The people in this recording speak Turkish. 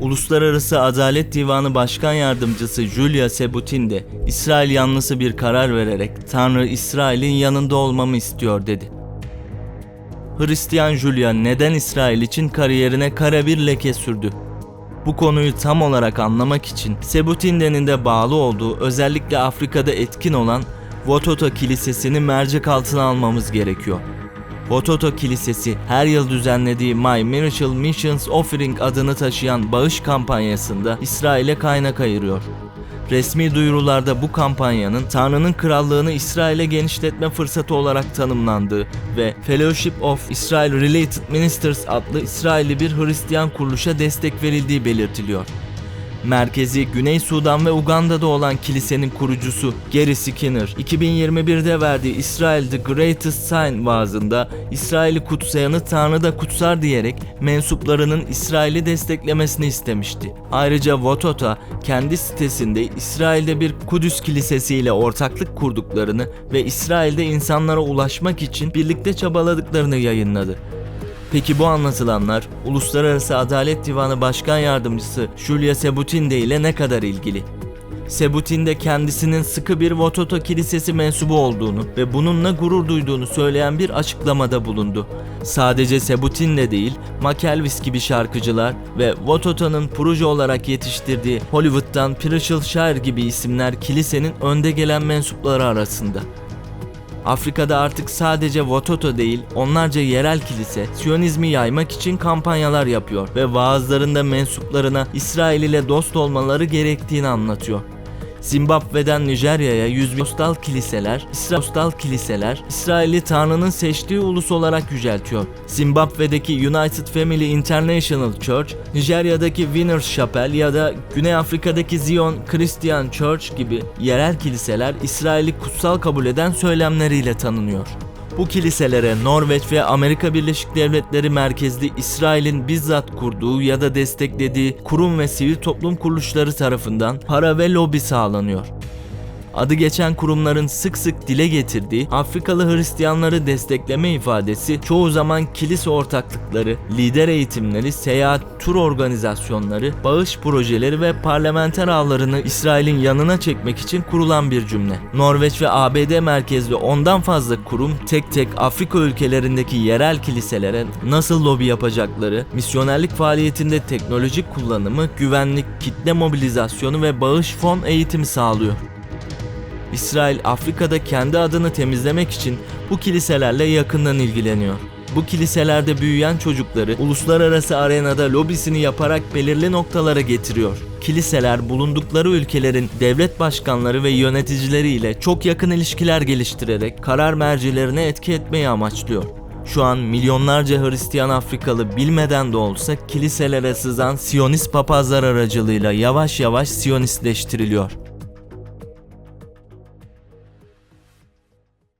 Uluslararası Adalet Divanı Başkan Yardımcısı Julia Sebutin de İsrail yanlısı bir karar vererek Tanrı İsrail'in yanında olmamı istiyor dedi. Hristiyan Julia neden İsrail için kariyerine kara bir leke sürdü? Bu konuyu tam olarak anlamak için Sebutinde'nin de bağlı olduğu özellikle Afrika'da etkin olan Vototo Kilisesi'ni mercek altına almamız gerekiyor. Vototo Kilisesi her yıl düzenlediği My Miracle Missions Offering adını taşıyan bağış kampanyasında İsrail'e kaynak ayırıyor. Resmi duyurularda bu kampanyanın Tanrı'nın krallığını İsrail'e genişletme fırsatı olarak tanımlandığı ve Fellowship of Israel Related Ministers adlı İsrailli bir Hristiyan kuruluşa destek verildiği belirtiliyor. Merkezi Güney Sudan ve Uganda'da olan kilisenin kurucusu Gary Skinner, 2021'de verdiği İsrail The Greatest Sign vaazında İsrail'i kutsayanı Tanrı da kutsar diyerek mensuplarının İsrail'i desteklemesini istemişti. Ayrıca Votota kendi sitesinde İsrail'de bir Kudüs Kilisesi ile ortaklık kurduklarını ve İsrail'de insanlara ulaşmak için birlikte çabaladıklarını yayınladı. Peki bu anlatılanlar Uluslararası Adalet Divanı Başkan Yardımcısı Julia Sebutinde ile ne kadar ilgili? Sebutinde kendisinin sıkı bir Vototo Kilisesi mensubu olduğunu ve bununla gurur duyduğunu söyleyen bir açıklamada bulundu. Sadece Sebutinde değil, McElvis gibi şarkıcılar ve Vototo'nun proje olarak yetiştirdiği Hollywood'dan Precious Shire gibi isimler kilisenin önde gelen mensupları arasında. Afrika'da artık sadece Vototo değil, onlarca yerel kilise Siyonizmi yaymak için kampanyalar yapıyor ve vaazlarında mensuplarına İsrail ile dost olmaları gerektiğini anlatıyor. Zimbabwe'den Nijerya'ya yüz postal kiliseler, İsrail kiliseler, İsrail'i Tanrı'nın seçtiği ulus olarak yüceltiyor. Zimbabwe'deki United Family International Church, Nijerya'daki Winners Chapel ya da Güney Afrika'daki Zion Christian Church gibi yerel kiliseler İsrail'i kutsal kabul eden söylemleriyle tanınıyor. Bu kiliselere Norveç ve Amerika Birleşik Devletleri merkezli İsrail'in bizzat kurduğu ya da desteklediği kurum ve sivil toplum kuruluşları tarafından para ve lobi sağlanıyor. Adı geçen kurumların sık sık dile getirdiği Afrikalı Hristiyanları destekleme ifadesi çoğu zaman kilise ortaklıkları, lider eğitimleri, seyahat tur organizasyonları, bağış projeleri ve parlamenter ağlarını İsrail'in yanına çekmek için kurulan bir cümle. Norveç ve ABD merkezli ondan fazla kurum tek tek Afrika ülkelerindeki yerel kiliselere nasıl lobi yapacakları, misyonerlik faaliyetinde teknolojik kullanımı, güvenlik, kitle mobilizasyonu ve bağış fon eğitimi sağlıyor. İsrail Afrika'da kendi adını temizlemek için bu kiliselerle yakından ilgileniyor. Bu kiliselerde büyüyen çocukları uluslararası arenada lobisini yaparak belirli noktalara getiriyor. Kiliseler bulundukları ülkelerin devlet başkanları ve yöneticileriyle çok yakın ilişkiler geliştirerek karar mercilerine etki etmeyi amaçlıyor. Şu an milyonlarca Hristiyan Afrikalı bilmeden de olsa kiliselere sızan Siyonist papazlar aracılığıyla yavaş yavaş Siyonistleştiriliyor.